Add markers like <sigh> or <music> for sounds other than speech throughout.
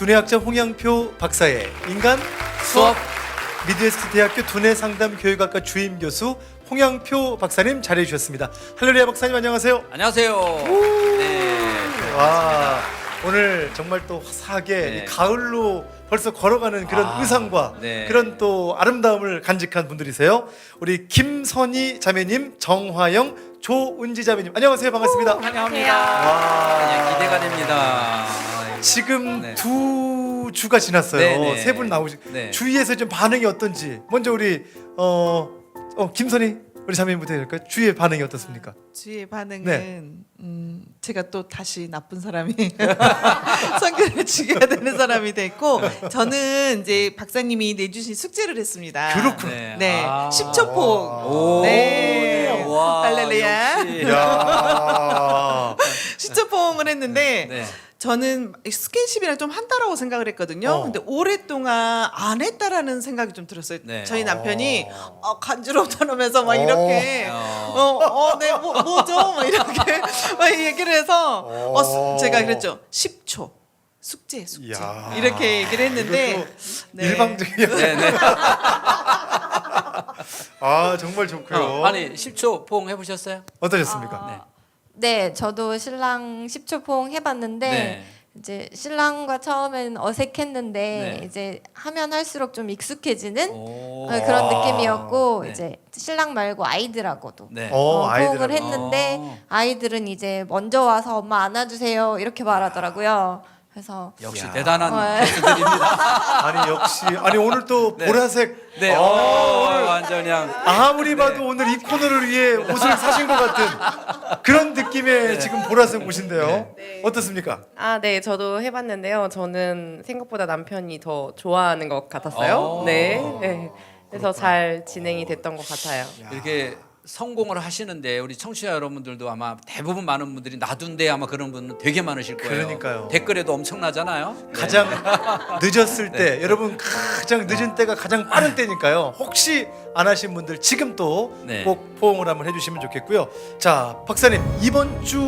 두뇌학자 홍양표 박사의 인간 수업 미드웨스트 대학교 두뇌 상담 교육학과 주임 교수 홍양표 박사님 자리해 주셨습니다. 할렐루야 박사님 안녕하세요. 안녕하세요. 네. 와 오늘 정말 또 화사하게 네. 이 가을로 벌써 걸어가는 그런 아, 의상과 네. 그런 또 아름다움을 간직한 분들이세요. 우리 김선희 자매님, 정화영, 조은지 자매님 안녕하세요 반갑습니다. 환영합니다. 와. 네, 기대가 됩니다. 지금 네. 두 주가 지났어요. 네, 네. 세 분 나오시. 네. 주위에서 좀 반응이 어떤지 먼저 우리 어, 어 김선희 우리 자매님부터 해야 될까요? 주위의 반응이 어떻습니까? 주의 반응은 네. 음, 제가 또 다시 나쁜 사람이 <laughs> 성격을 죽여야 되는 사람이 됐고 저는 이제 박사님이 내주신 숙제를 했습니다. 그렇군요. 네. 네, 아. 10초 폭. 오. 네. 와. 할렐루야. 역시. 야. <laughs> 10초 폭을 했는데 네. 저는 스킨십이랑 좀 한다라고 생각을 했거든요. 어. 근데 오랫동안 안 했다라는 생각이 좀 들었어요. 네. 저희 남편이 어, 간지럽다면서 막 이렇게 어. 어, 어, 네, 뭐, 뭐죠? 막 이렇게 <laughs> 막 얘기를 해서 어, 수- 제가 그랬죠. 10초 숙제, 숙제 이야. 이렇게 얘기를 했는데 네. 일방적이야. 네, 네. <laughs> 아 정말 좋고요. 어, 아니 10초 포옹 해보셨어요? 어떠셨습니까? 네. 네, 저도 신랑 10초 포옹 해봤는데 네. 이제 신랑과 처음에는 어색했는데 네. 이제 하면 할수록 좀 익숙해지는 오. 어, 그런 느낌이었고 네. 이제 신랑 말고 아이들하고도 네. 어, 어, 아이들하고. 포옹을 했는데 어. 아이들은 이제 먼저 와서 엄마 안아주세요 이렇게 말하더라고요. 그래서 역시 야. 대단한 어, 교수들입니다. <laughs> 아니 역시 아니 오늘 또 네. 보라색. 네. 어, 어, 완전 그냥 아무리 네. 봐도 오늘 이 코너를 위해 옷을 사신 것 같은 그런 느낌의 네. 지금 보라색 옷인데요. 네. 어떻습니까? 아, 네, 저도 해봤는데요. 저는 생각보다 남편이 더 좋아하는 것 같았어요. 어. 네, 네. 그래서 잘 진행이 됐던 것 같아요. 이렇게 성공을 하시는데 우리 청취자 여러분들도 아마 대부분 많은 분들이 놔둔데 아마 그런 분은 되게 많으실 거예요. 그러니까요. 댓글에도 엄청나잖아요. 네. 가장 <laughs> 늦었을 때 여러분 가장 늦은 때가 가장 빠른 때니까요. 혹시 안 하신 분들 지금 또 꼭 네. 포옹을 한번 해주시면 좋겠고요. 자 박사님 이번 주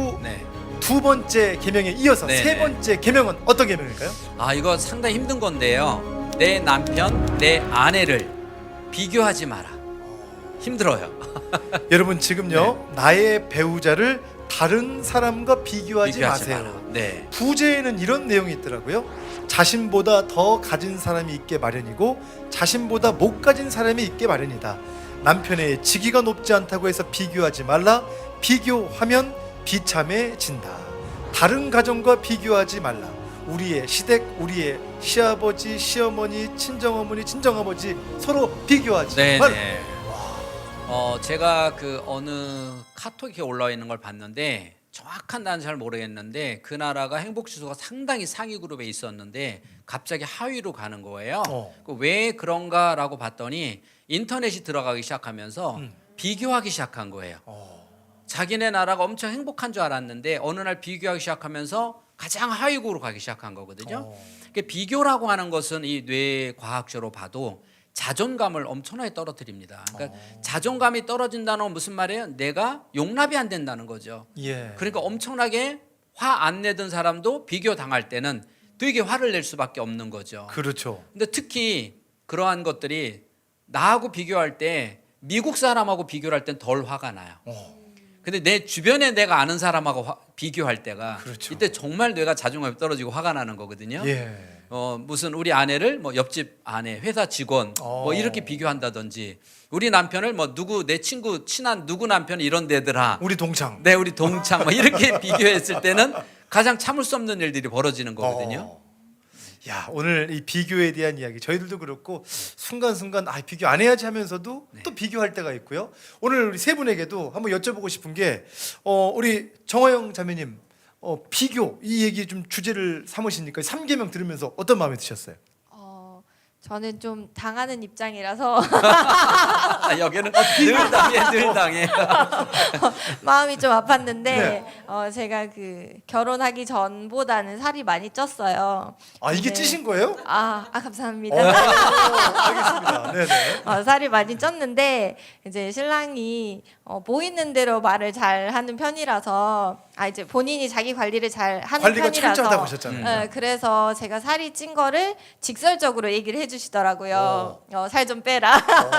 두 네. 번째 개명에 이어서 네, 세 네. 번째 개명은 어떤 개명일까요? 아 이거 상당히 힘든 건데요. 내 남편, 내 아내를 비교하지 마라. 힘들어요. <laughs> 여러분 지금요 나의 배우자를 다른 사람과 비교하지, 비교하지 마세요. 네. 부제에는 이런 내용이 있더라고요. 자신보다 더 가진 사람이 있게 마련이고 자신보다 못 가진 사람이 있게 마련이다. 남편의 직위가 높지 않다고 해서 비교하지 말라. 비교하면 비참해진다. 다른 가정과 비교하지 말라. 우리의 시댁, 우리의 시아버지, 시어머니, 친정어머니, 친정아버지 서로 비교하지 네, 말라. 네. 어 제가 그 어느 카톡에 올라와 있는 걸 봤는데 정확한 나는 잘 모르겠는데 그 나라가 행복 지수가 상당히 상위 그룹에 있었는데 갑자기 하위로 가는 거예요. 어. 그왜 그런가라고 봤더니 인터넷이 들어가기 시작하면서 음. 비교하기 시작한 거예요. 어. 자기네 나라가 엄청 행복한 줄 알았는데 어느 날 비교하기 시작하면서 가장 하위국으로 가기 시작한 거거든요. 어. 그러니까 비교라고 하는 것은 이 뇌 과학적으로 봐도 자존감을 엄청나게 떨어뜨립니다. 그러니까 자존감이 떨어진다는 건 무슨 말이에요? 내가 용납이 안 된다는 거죠. 예. 그러니까 엄청나게 화 안 내던 사람도 비교 당할 때는 되게 화를 낼 수밖에 없는 거죠. 그렇죠. 근데 특히 그러한 것들이 나하고 비교할 때 미국 사람하고 비교를 할땐 덜 화가 나요. 어. 근데 내 주변에 내가 아는 사람하고 화- 비교할 때가 그렇죠. 이때 정말 뇌가 자존감이 떨어지고 화가 나는 거거든요. 예. 어 무슨 우리 아내를 뭐 옆집 아내, 회사 직원 어. 뭐 이렇게 비교한다든지 우리 남편을 뭐 누구 내 친구 친한 누구 남편 이런 데더라. 우리 동창. 네 우리 동창 뭐 이렇게 <laughs> 비교했을 때는 가장 참을 수 없는 일들이 벌어지는 거거든요. 어. 야 오늘 이 비교에 대한 이야기 저희들도 그렇고 순간순간 아 비교 안 해야지 하면서도 네. 또 비교할 때가 있고요. 오늘 우리 세 분에게도 한번 여쭤보고 싶은 게 어, 우리 정화영 자매님 어, 비교 이 얘기 좀 주제를 삼으시니까 삼계명 들으면서 어떤 마음이 드셨어요? 어, 저는 좀 당하는 입장이라서 <laughs> 아, 여기는 늘 당해, 늘 당해. <laughs> 마음이 좀 아팠는데 네. 어, 제가 그 결혼하기 전보다는 살이 많이 쪘어요. 아 이게 네. 찌신 거예요? 아, 아 감사합니다. 어, <laughs> 알겠습니다. 네네. 어, 살이 많이 쪘는데 이제 신랑이 어, 보이는 대로 말을 잘 하는 편이라서 아 이제 본인이 자기 관리를 잘 하는 관리가 편이라서 철저하다고 하셨잖아요. 네, 그래서 제가 살이 찐 거를 직설적으로 얘기를 해주 시더라고요. 어, 살 좀 빼라.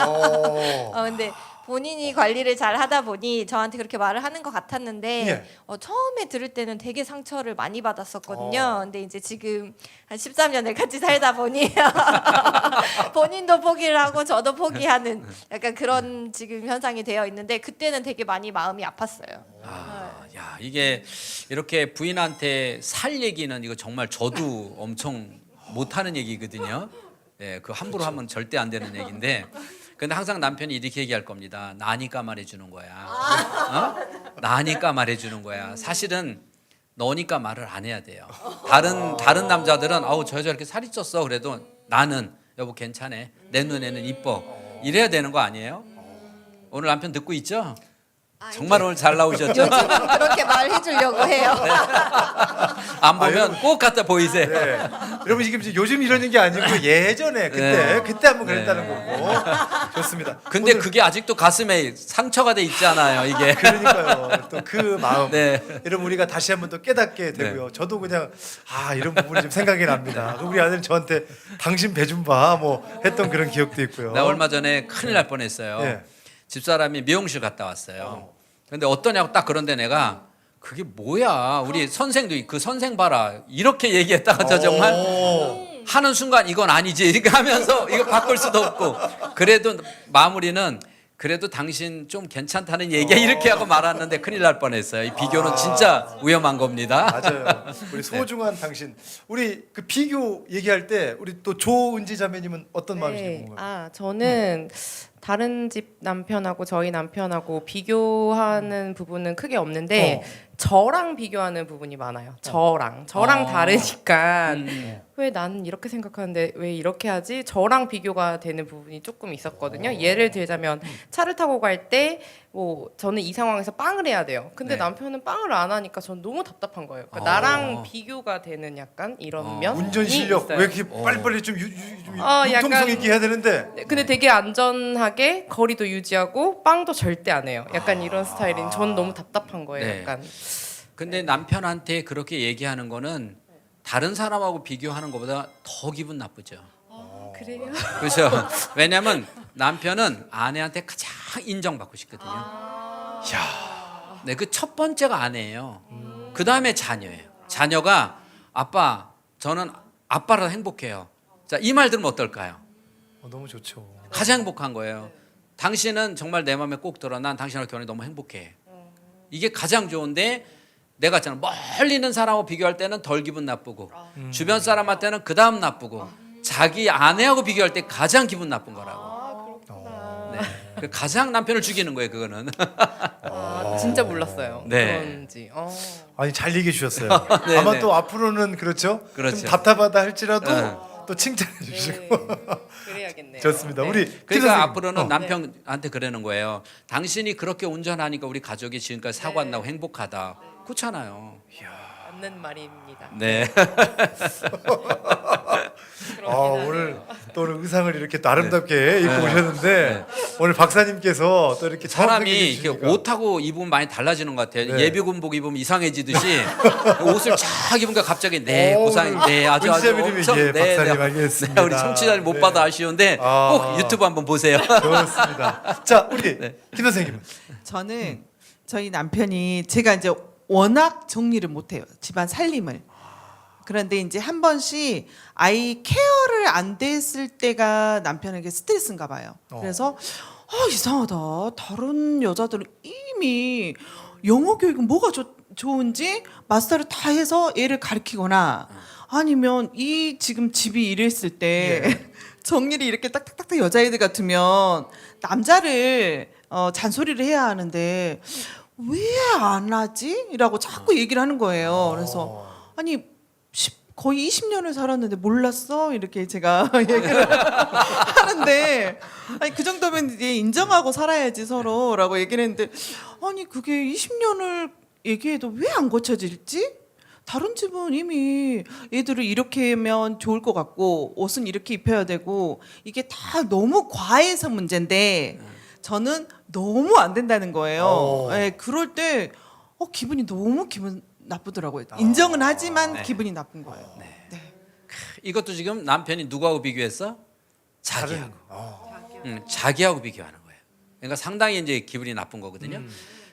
어. <laughs> 어, 근데 본인이 관리를 잘 하다 보니 저한테 그렇게 말을 하는 것 같았는데 예. 어, 처음에 들을 때는 되게 상처를 많이 받았었거든요. 어. 근데 이제 지금 한 13년을 같이 살다 보니 <laughs> 본인도 포기를 하고 저도 포기하는 약간 그런 지금 현상이 되어 있는데 그때는 되게 많이 마음이 아팠어요. 아, 야 이게 이렇게 부인한테 살 얘기는 이거 정말 저도 엄청 못하는 얘기거든요. 예, 그 함부로 하면 절대 안 되는 얘기인데. 근데 항상 남편이 이렇게 얘기할 겁니다. 나니까 말해주는 거야. 어? 나니까 말해주는 거야. 사실은 너니까 말을 안 해야 돼요. 다른 다른 남자들은 아우 저 여자 이렇게 살이 쪘어. 그래도 나는 여보 괜찮아. 내 눈에는 이뻐. 이래야 되는 거 아니에요? 오늘 남편 듣고 있죠? 정말 오늘 잘 나오셨죠? 요즘은 그렇게 말해주려고 해요. 안 보면 꼭 갖다 보이세요. 네. 여러분 이게 이제 요즘 이러는 게 아니고 예전에 그때 네. 그때 한번 네. 그랬다는 거고 좋습니다. 근데 오늘 그게 아직도 가슴에 상처가 돼 있잖아요. 이게. 그러니까요. 또 그 마음. 네. 여러분 우리가 다시 한번 또 깨닫게 되고요. 저도 그냥 아 이런 부분이 좀 생각이 납니다. 우리 아들 저한테 당신 배좀봐뭐 했던 그런 기억도 있고요. 나 얼마 전에 큰일 날 뻔했어요. 예. 집사람이 미용실 갔다 왔어요. 근데 어떠냐고 딱 그런데 내가 그게 뭐야? 우리 선생도 그 선생 봐라. 이렇게 얘기했다가 저 정말 오. 하는 순간 이건 아니지 이렇게 하면서 이거 바꿀 수도 없고 그래도 마무리는 그래도 당신 좀 괜찮다는 얘기야 이렇게 하고 말았는데 큰일 날 뻔했어요. 이 비교는 진짜 위험한 겁니다. 맞아요. <laughs> 네. 우리 소중한 당신. 우리 그 비교 얘기할 때 우리 또 조은지 자매님은 어떤 마음이신지 네. 아 저는 다른 집 남편하고 저희 남편하고 비교하는 부분은 크게 없는데 어. 저랑 비교하는 부분이 많아요. 저랑 저랑 어. 다르니까 음. 왜 나는 이렇게 생각하는데 왜 이렇게 하지? 저랑 비교가 되는 부분이 조금 있었거든요. 예를 들자면 차를 타고 갈 때 뭐 저는 이 상황에서 빵을 해야 돼요. 근데 네. 남편은 빵을 안 하니까 전 너무 답답한 거예요. 그러니까 어. 나랑 비교가 되는 약간 이런 어. 면이 운전 실력 있어요. 왜 이렇게 어. 빨리빨리 좀, 유, 유, 좀 어, 융통성 약간- 있게 해야 되는데 네, 근데 되게 안전하게 거리도 유지하고 빵도 절대 안 해요. 약간 이런 스타일인 전 너무 답답한 거예요. 네. 약간 근데 남편한테 그렇게 얘기하는 거는 다른 사람하고 비교하는 것보다 더 기분 나쁘죠. 그래요? 그렇죠. 왜냐하면 남편은 아내한테 가장 인정받고 싶거든요. 야 네, 그 첫 번째가 아내예요. 그 다음에 자녀예요. 자녀가 아빠, 저는 아빠라 행복해요. 자, 이 말 들으면 어떨까요? 어, 너무 좋죠. 가장 행복한 거예요. 당신은 정말 내 마음에 꼭 들어. 난 당신하고 결혼해 너무 행복해. 이게 가장 좋은데 내가 있잖아 멀리 있는 사람하고 비교할 때는 덜 기분 나쁘고 주변 사람한테는 그 다음 나쁘고 자기 아내하고 비교할 때 가장 기분 나쁜 거라고. 네. 그 가장 남편을 죽이는 거예요. 그거는. 아, 진짜 몰랐어요. 네. 그런지. 어. 아니 잘 얘기해 주셨어요. 네, 아마 네. 또 앞으로는 그렇죠. 그렇죠. 좀 답답하다 할지라도 네. 또 칭찬해 네. 주시고 그래야겠네요. 좋습니다. 네. 우리 티 그러니까. 앞으로는 어. 남편한테 그러는 거예요. 당신이 그렇게 운전하니까 우리 가족이 지금까지 사고 안 나고 행복하다. 그렇잖아요. 맞는 말입니다. 네. <laughs> <laughs> 의상을 이렇게 또 아름답게 네. 입고 오셨는데 오늘 박사님께서 또 이렇게 사람이 이렇게. 옷하고 입으면 많이 달라지는 것 같아요. 네. 예비군복 입으면 이상해지듯이 <laughs> 옷을 쫙 입으니까 갑자기 네 오, 고상 네 아주 아주 문자미님이 엄청 예, 박사님 네, 알겠습니다. 우리 청취자님 못 네. 받아 아쉬운데 아. 꼭 유튜브 한번 보세요. 좋습니다. <laughs> 자, 우리 네. 김 선생님은 저는 저희 남편이 제가 이제 워낙 정리를 못해요 집안 살림을 그런데 이제 한 번씩 아이 케어를 안 됐을 때가 남편에게 스트레스인가 봐요 어. 그래서 아 이상하다 다른 여자들은 이미 영어 교육은 뭐가 좋, 좋은지 마스터를 다 해서 애를 가르치거나 아니면 이 지금 집이 이랬을 때 <laughs> 정리를 이렇게 딱딱딱 여자애들 같으면 남자를 어, 잔소리를 해야 하는데 왜 안 하지? 이라고 자꾸 얘기를 하는 거예요. 그래서 아니 10, 거의 20년을 살았는데 몰랐어 이렇게 제가 <laughs> 얘기를 하는데 아니 그 정도면 이제 인정하고 살아야지 서로라고 얘기를 했는데 아니 그게 20년을 얘기해도 왜 안 고쳐질지? 다른 집은 이미 애들을 이렇게 하면 좋을 것 같고 옷은 이렇게 입혀야 되고 이게 다 너무 과해서 문제인데 저는 너무 안 된다는 거예요. 어. 예, 그럴 때 어, 기분이 너무 기분 나쁘더라고요. 인정은 하지만 네. 기분이 나쁜 거예요. 이것도 지금 남편이 누구하고 비교했어? 자기하고. 거. 어. 응, 자기하고 비교하는 거예요. 그러니까 상당히 이제 기분이 나쁜 거거든요.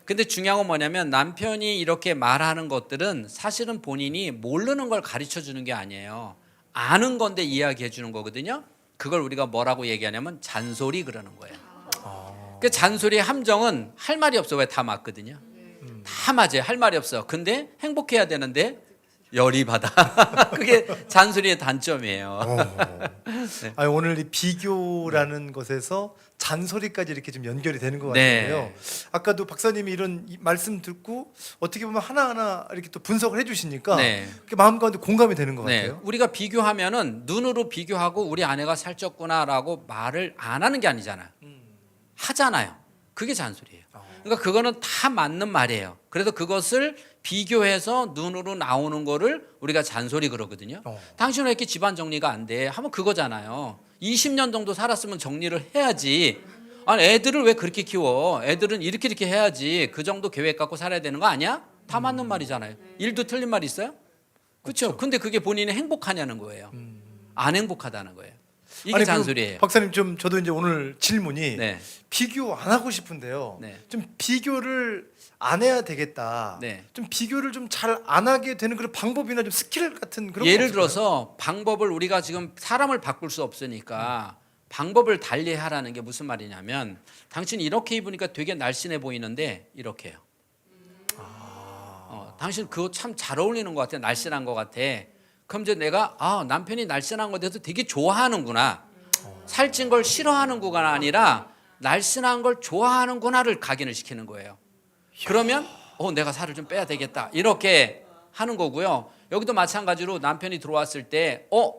근데 중요한 건 뭐냐면 남편이 이렇게 말하는 것들은 사실은 본인이 모르는 걸 가르쳐 주는 게 아니에요. 아는 건데 이야기해 주는 거거든요. 그걸 우리가 뭐라고 얘기하냐면 잔소리 그러는 거예요. 그 잔소리의 함정은 할 말이 없어 왜 다 맞거든요. 다 맞아요. 할 말이 없어. 근데 행복해야 되는데 열이 받아. <laughs> 그게 잔소리의 단점이에요. 어. <laughs> 아니, 오늘 이 비교라는 것에서 잔소리까지 이렇게 좀 연결이 되는 것 네. 같은데요. 아까도 박사님이 이런 이 말씀 듣고 어떻게 보면 하나하나 이렇게 또 분석을 해주시니까 네. 그게 마음 가운데 공감이 되는 것 네, 같아요. 우리가 비교하면은 눈으로 비교하고 우리 아내가 살쪘구나라고 말을 안 하는 게 아니잖아요. 하잖아요. 그게 잔소리예요. 그러니까 그거는 다 맞는 말이에요. 그래서 그것을 비교해서 눈으로 나오는 거를 우리가 잔소리 그러거든요. 어. 당신은 왜 이렇게 집안 정리가 안 돼? 하면 그거잖아요. 20년 정도 살았으면 정리를 해야지. 아니 애들을 왜 그렇게 키워? 애들은 이렇게 이렇게 해야지. 그 정도 계획 갖고 살아야 되는 거 아니야? 다 맞는 말이잖아요. 일도 틀린 말 있어요? 그렇죠. 근데 그게 본인이 행복하냐는 거예요. 안 행복하다는 거예요. 이게 아니, 잔소리예요. 그 박사님 좀 저도 이제 오늘 질문이 네. 비교 안 하고 싶은데요. 네. 좀 비교를 안 해야 되겠다. 네. 좀 비교를 좀 잘 안 하게 되는 그런 방법이나 좀 스킬 같은 그런 거 예를? 들어서 방법을 우리가 지금 사람을 바꿀 수 없으니까 방법을 달리 하라는 게 무슨 말이냐면 당신 이렇게 입으니까 되게 날씬해 보이는데 이렇게요. 어, 당신 그거 참 잘 어울리는 것 같아. 날씬한 것 같아. 그럼 이제 내가 아 남편이 날씬한 것에 대해서 되게 좋아하는구나. 살찐 걸 싫어하는구나 아니라 날씬한 걸 좋아하는구나를 각인을 시키는 거예요. 그러면 어 내가 살을 좀 빼야 되겠다 이렇게 하는 거고요. 여기도 마찬가지로 남편이 들어왔을 때 어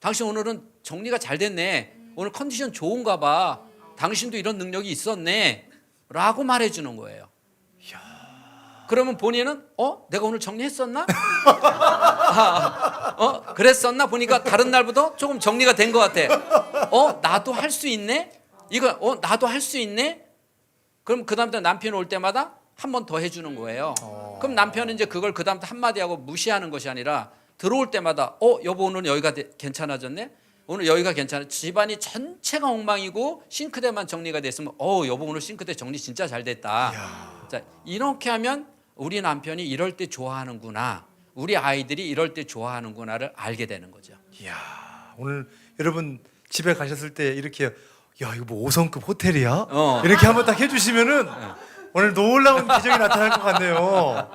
당신 오늘은 정리가 잘 됐네. 오늘 컨디션 좋은가 봐. 당신도 이런 능력이 있었네.라고 말해주는 거예요. 그러면 본인은 어 내가 오늘 정리했었나? <laughs> 아, 어 그랬었나 보니까 다른 날보다 조금 정리가 된 것 같아. 어 나도 할 수 있네. 이거 어 나도 할 수 있네. 그럼 그 다음부터 남편이 올 때마다 한 번 더 해주는 거예요. 그럼 남편은 이제 그걸 그 다음부터 한마디 하고 무시하는 것이 아니라 들어올 때마다 어 여보 오늘 여기가 되- 괜찮아졌네. 오늘 여기가 괜찮아. 집안이 전체가 엉망이고 싱크대만 정리가 됐으면 어 여보 오늘 싱크대 정리 진짜 잘 됐다. 자 이렇게 하면 우리 남편이 이럴 때 좋아하는구나. 우리 아이들이 이럴 때 좋아하는구나를 알게 되는 거죠. 이야 오늘 여러분 집에 가셨을 때 이렇게 야 이거 뭐 5성급 호텔이야? 어. 이렇게 한번 딱 해주시면은 오늘 놀라운 기적이 나타날 것 같네요.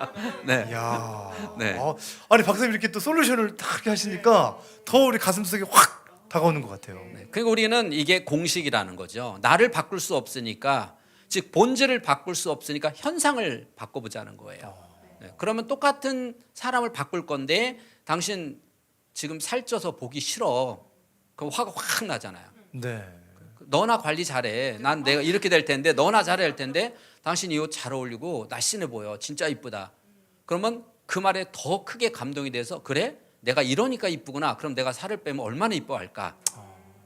네. 이야 네. 어, 아니 박사님 이렇게 또 솔루션을 딱 하시니까 더 우리 가슴속에 확 다가오는 것 같아요. 네. 그리고 우리는 이게 공식이라는 거죠. 나를 바꿀 수 없으니까 즉 본질을 바꿀 수 없으니까 현상을 바꿔보자는 거예요. 네. 그러면 똑같은 사람을 바꿀 건데 당신 지금 살쪄서 보기 싫어. 그럼 화가 확 나잖아요. 네. 너나 관리 잘해. 난 내가 이렇게 될 텐데 너나 잘해야 할 텐데 당신 이 옷 잘 어울리고 날씬해 보여. 진짜 이쁘다. 그러면 그 말에 더 크게 감동이 돼서 그래? 내가 이러니까 이쁘구나. 그럼 내가 살을 빼면 얼마나 이뻐할까?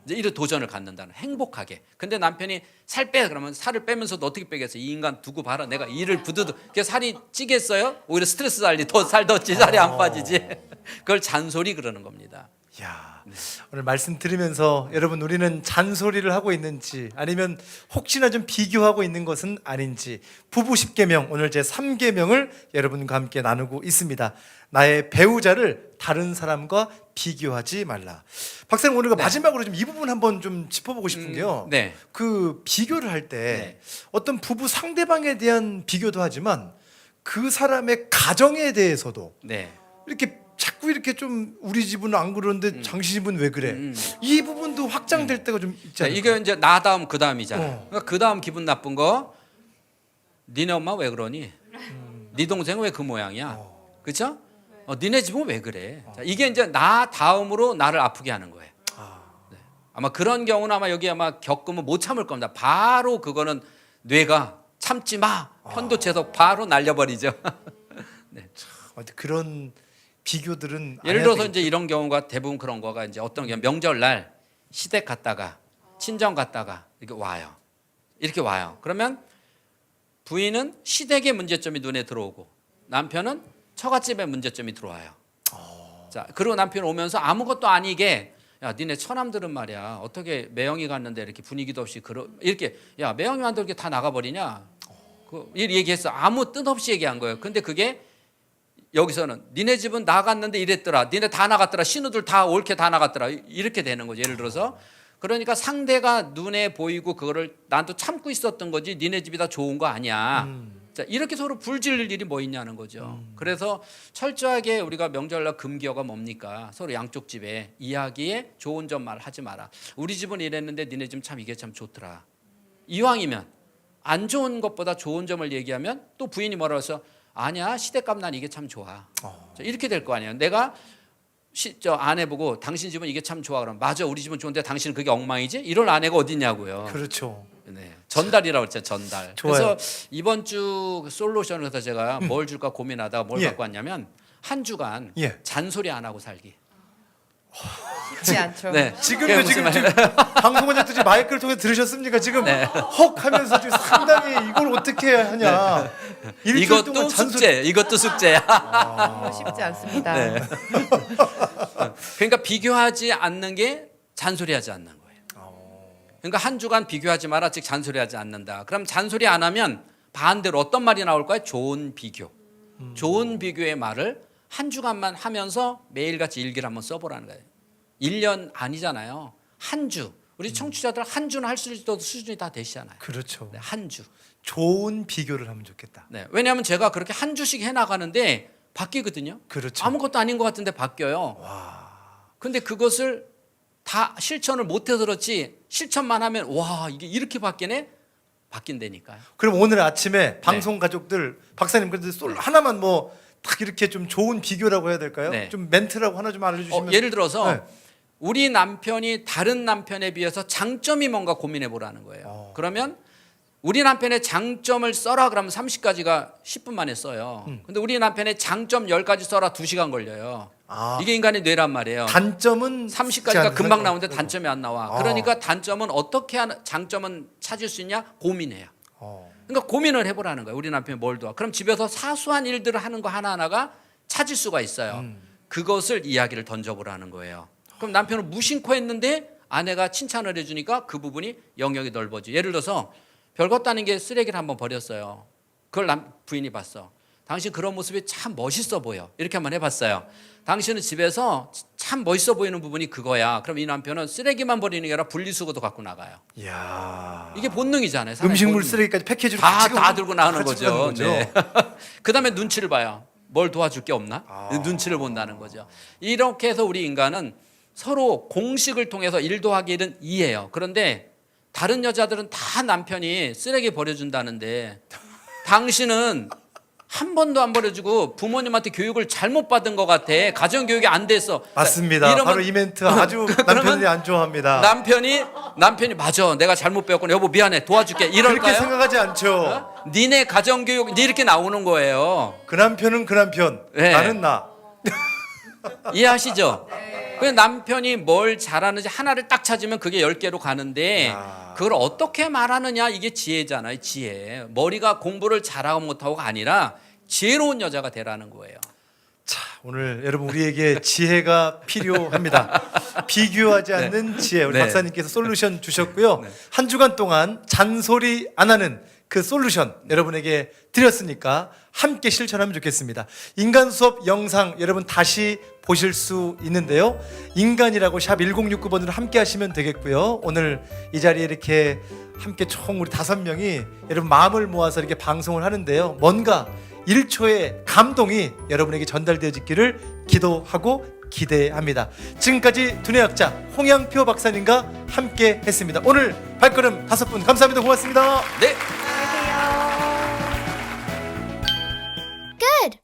이제 이런 도전을 갖는다는 행복하게. 근데 남편이 살 빼 그러면 살을 빼면서도 어떻게 빼겠어? 이 인간 두고 봐라. 내가 이를 부드드. 그 살이 찌겠어요? 오히려 스트레스 살리 더살 더 찌 살이 안 빠지지. <laughs> 그걸 잔소리 그러는 겁니다. 야 네. 오늘 말씀 들으면서 여러분 우리는 잔소리를 하고 있는지 아니면 혹시나 좀 비교하고 있는 것은 아닌지 부부 10계명 오늘 제 3계명을 여러분과 함께 나누고 있습니다. 나의 배우자를 다른 사람과 비교하지 말라. 박사님 오늘 그 마지막으로 좀 이 부분 한번 좀 짚어보고 싶은 게요. 네. 그 비교를 할때 네. 어떤 부부 상대방에 대한 비교도 하지만 그 사람의 가정에 대해서도 네. 이렇게 자꾸 이렇게 좀 우리 집은 안 그러는데 당신 집은 왜 그래? 음. 이 부분도 확장될 때가 좀 있지 자, 않을까? 이게 이제 나 다음 그 다음이잖아요. 어. 그러니까 그 다음 기분 나쁜 거 니네 엄마 왜 그러니? 네 동생 왜 그 모양이야? 어. 그렇죠? 어, 니네 집은 왜 그래? 자, 이게 이제 나 다음으로 나를 아프게 하는 거예요. 네. 아마 그런 경우는 아마 여기 아마 겪으면 못 참을 겁니다. 바로 그거는 뇌가 참지 마 편도체에서 바로 날려버리죠. <laughs> 아무튼 그런 비교들은 안 예를 들어서 이제 이런 경우가 대부분 그런 거가 이제 어떤 게 명절날 시댁 갔다가 친정 갔다가 이렇게 와요. 이렇게 와요. 그러면 부인은 시댁의 문제점이 눈에 들어오고 남편은 처갓집의 문제점이 들어와요. 자 그리고 남편 오면서 아무것도 아니게 야 니네 처남들은 말이야 어떻게 매형이 갔는데 이렇게 분위기도 없이 그러 이렇게 야 매형이 만들 이렇게 다 나가 버리냐 그 얘기했어 아무 뜻 없이 얘기한 거예요. 근데 그게 여기서는 니네 집은 나갔는데 이랬더라. 니네 다 나갔더라. 신우들 다 옳게 다 나갔더라. 이렇게 되는 거죠. 예를 들어서 그러니까 상대가 눈에 보이고 그거를 난또 참고 있었던 거지. 니네 집이 다 좋은 거 아니야. 자, 이렇게 서로 불질릴 일이 뭐 있냐는 거죠. 그래서 철저하게 우리가 명절날 금기어가 뭡니까? 서로 양쪽 집에 이야기에 좋은 점만 하지 마라. 우리 집은 이랬는데 니네 집 참 이게 참 좋더라. 이왕이면 안 좋은 것보다 좋은 점을 얘기하면 또 부인이 뭐라고 해서 아니야 시댁값 난 이게 참 좋아 자, 이렇게 될 거 아니에요 내가 시, 저 아내 보고 당신 집은 이게 참 좋아 그러면 맞아 우리 집은 좋은데 당신은 그게 엉망이지 이럴 아내가 어딨냐고요 그렇죠. 네. 전달이라고 했죠 전달 좋아요. 그래서 이번 주 솔루션을 해서 제가 뭘 줄까 고민하다가 뭘 예. 갖고 왔냐면 한 주간 예. 잔소리 안 하고 살기 쉽지 않죠. 네. 그게 지금 무슨 지금 방송원장 들이 마이크를 통해 들으셨습니까? 지금 네. 헉 하면서 지금 상당히 이걸 어떻게 하냐. 일주일 동안 이것도 잔소리. 숙제 이것도 숙제야 아, 쉽지 않습니다. 네. <laughs> 그러니까 비교하지 않는 게 잔소리하지 않는 거예요. 그러니까 한 주간 비교하지 마라, 즉 잔소리하지 않는다. 그럼 잔소리 안 하면 반대로 어떤 말이 나올까요? 좋은 비교. 좋은 비교의 말을 한 주간만 하면서 매일같이 일기를 한번 써보라는 거예요. 1년 아니잖아요. 한 주. 우리 청취자들 한 주는 할 수 있어도 수준이 다 되시잖아요. 그렇죠. 네, 한 주. 좋은 비교를 하면 좋겠다. 네, 왜냐하면 제가 그렇게 한 주씩 해 나가는데 바뀌거든요. 그렇죠. 아무것도 아닌 것 같은데 바뀌어요. 근데 그것을 다 실천을 못해서 그렇지 실천만 하면 와 이게 이렇게 바뀌네 바뀐다니까요. 그럼 오늘 네. 아침에 방송 가족들 박사님 그래도 솔 하나만 뭐 딱 이렇게 좀 좋은 비교라고 해야 될까요? 네. 좀 멘트라고 하나 좀 알려주시면. 어, 예를 들어서 네. 우리 남편이 다른 남편에 비해서 장점이 뭔가 고민해 보라는 거예요. 어. 그러면 우리 남편의 장점을 써라 그러면 30가지가 10분 만에 써요. 음. 근데 우리 남편의 장점 10가지 써라 2시간 걸려요. 아, 이게 인간의 뇌란 말이에요. 단점은 30가지가 금방 나오는데 단점이 안 나와. 아. 그러니까 단점은 어떻게 하는 장점은 찾을 수 있냐? 고민해요. 어. 그러니까 고민을 해보라는 거예요. 우리 남편이 뭘 도와. 그럼 집에서 사소한 일들을 하는 거 하나하나가 찾을 수가 있어요. 음. 그것을 이야기를 던져보라는 거예요. 그럼 남편은 무심코 했는데 아내가 칭찬을 해주니까 그 부분이 영역이 넓어져. 예를 들어서 별것도 아닌 게 쓰레기를 한번 버렸어요. 그걸 남, 부인이 봤어. 당신 그런 모습이 참 멋있어 보여. 이렇게 한번 해봤어요. 당신은 집에서 참 멋있어 보이는 부분이 그거야. 그럼 이 남편은 쓰레기만 버리는 게 아니라 분리수거도 갖고 나가요. 이야. 이게 본능이잖아요. 음식물 본능. 쓰레기까지 패키지로 다, 다 들고 나가는 같이 거죠. 가는 네. <laughs> 그 다음에 눈치를 봐요. 뭘 도와줄 게 없나? 아. 눈치를 본다는 거죠. 이렇게 해서 우리 인간은 서로 공식을 통해서 일도 하기는 이해해요. 그런데 다른 여자들은 다 남편이 쓰레기 버려준다는데 당신은 한 번도 안 버려주고 부모님한테 교육을 잘못 받은 것 같아. 가정 교육이 안 됐어. 맞습니다. 이러면 바로 이 멘트 아주 <laughs> 남편이 안 좋아합니다. 남편이 남편이 맞아. 내가 잘못 배웠구나. 여보 미안해. 도와줄게. 그렇게 이럴까요? 생각하지 않죠. 어? 니네 가정 교육 이렇게 나오는 거예요. 그 남편은 그 남편, 네. 나는 나. 이해하시죠? 그 남편이 뭘 잘하는지 하나를 딱 찾으면 그게 열 개로 가는데 야. 그걸 어떻게 말하느냐 이게 지혜잖아요. 지혜. 머리가 공부를 잘하고 못하고가 아니라 지혜로운 여자가 되라는 거예요. 자, 오늘 여러분 우리에게 지혜가 필요합니다. <laughs> 비교하지 않는 지혜. 우리 네. 박사님께서 솔루션 주셨고요. 한 주간 동안 잔소리 안 하는 그 솔루션 여러분에게 드렸으니까 함께 실천하면 좋겠습니다. 인간 수업 영상 여러분 다시 보실 수 있는데요. 인간이라고 샵 1069번으로 함께 하시면 되겠고요. 오늘 이 자리에 이렇게 함께 총 우리 다섯 명이 여러분 마음을 모아서 이렇게 방송을 하는데요. 뭔가 1초의 감동이 여러분에게 전달되어지기를 기도하고 기대합니다. 지금까지 두뇌학자 홍양표 박사님과 함께 했습니다. 오늘 발걸음 다섯 분 감사합니다. 고맙습니다. 네. good.